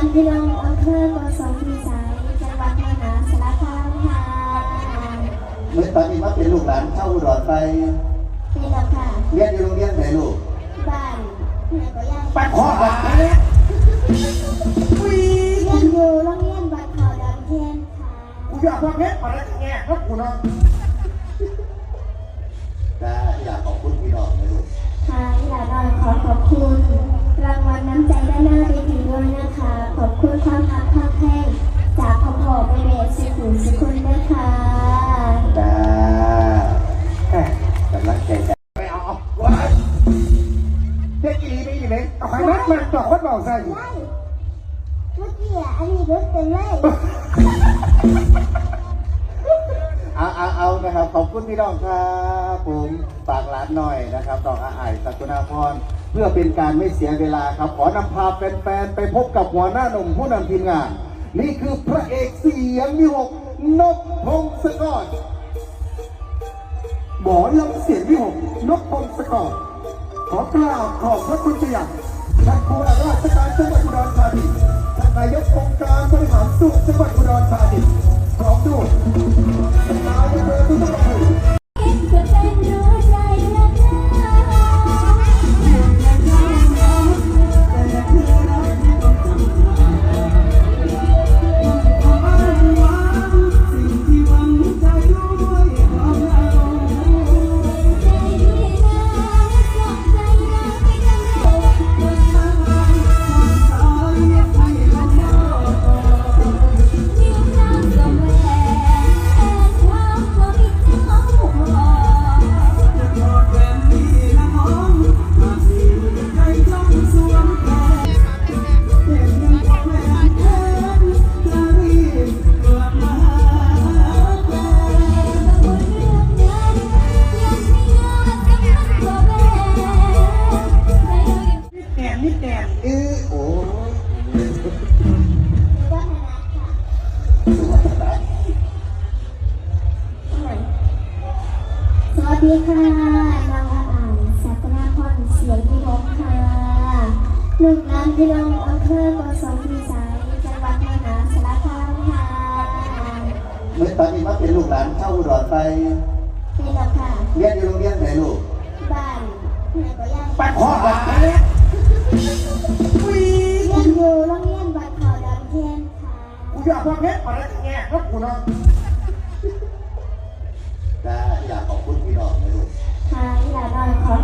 านพี่น้องอำเภอกสงพิสัยจังหวัดมหาสารคามค่ะเมื่อตอนนี้มาเป็นลูกหลานเข้าอุดรไปเป็นแล้วค่ะเรียนอยู่โรงเรียนไหนลูกบ้านแม่ก็ย่างปัดคอแบบนี้เรียนอยู่โรงเรียนวัดเขาดอนเทียนค่ะกูอยากพวกเพชรมาแล้วแง่ก็กูเนาะและอยากขอบคุณพี่น้องนะลูก เลยเอาใครนัดมันต่อคนบอกใส่ว้ายเมื่อกี้อะอันนี้รถเต็มเลยเอาเอาเอานะครับ ขอบคุณพี่น้องครับผมฝากร้านหน่อยนะครับดอกอาอายสักุณาพร เพื่อเป็นการไม่เสียเวลาครับ ขอนำพาแฟนๆ ไปพบกับหัวหน้าหนุ่มผู้นำทีมงาน นี่คือพระเอกเสียงมีหกนกพงศกรหมอลำเสียงวิหกนกพงศกรขอกราบขอบพระคุณเสียง ท่านผู้ว่าราชการจังหวัดอุดรธานีท่านนายกองค์การบริหารส่วนจังหวัดอุดรธานีพร้อมด้วย เออโอ้สวัสดีค่ะนางอาอ่านสัตนาพรเสียงพิรมค่ะหนึ่งล้านพี่น้องอำเภอกสงพิสัยจังหวัดมหาสารคามค่ะเมื่อตอนนี้มาเป็นลูกหลานเข้าอุดรไปเป็นแล้วค่ะเรียนอยู่โรงเรียนไหนลูกบ้านแม่ก็ย่างปัดคอแบบนี้เรียน อยากพวกเพชรมาแล้วแง่ก็กูเนาะและอยากขอบคุณพี่น้องนะลูกค่ะหลานน้อยขอ